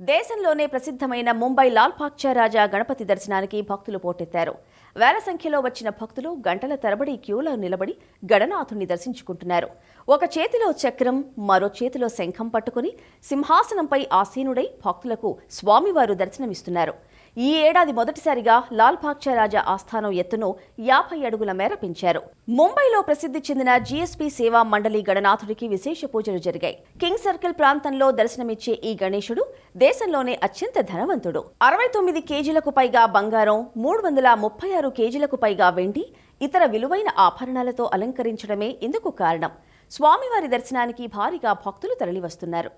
దేశంలోనే ప్రసిద్ధమైన ముంబై లాల్ పాక్చా రాజా గణపతి దర్శనానికి భక్తులు పోటెత్తారు. వేల సంఖ్యలో వచ్చిన భక్తులు గంటల తరబడి క్యూలో నిలబడి గణనాథుణ్ణి దర్శించుకుంటున్నారు. ఒక చేతిలో చక్రం మరో చేతిలో శంఖం పట్టుకుని సింహాసనంపై ఆసీనుడై భక్తులకు స్వామివారు దర్శనమిస్తున్నారు. ఈ ఏడాది మొదటిసారిగా లాల్ రాజా ఆస్థానం ఎత్తును యాభై అడుగుల మేర పెంచారు. ముంబైలో ప్రసిద్ధి చెందిన జీఎస్పీ సేవా మండలి గణనాథుడికి విశేష పూజలు జరిగాయి. కింగ్ సర్కిల్ ప్రాంతంలో దర్శనమిచ్చే ఈ గణేశుడు దేశంలోనే అత్యంత ధనవంతుడు. అరవై తొమ్మిది కేజీలకు పైగా బంగారం మూడు వందల ముప్పై ఆరు కేజీలకు పైగా వెండి ఇతర విలువైన ఆభరణాలతో అలంకరించడమే ఇందుకు కారణం. స్వామివారి దర్శనానికి భారీగా భక్తులు తరలివస్తున్నారు.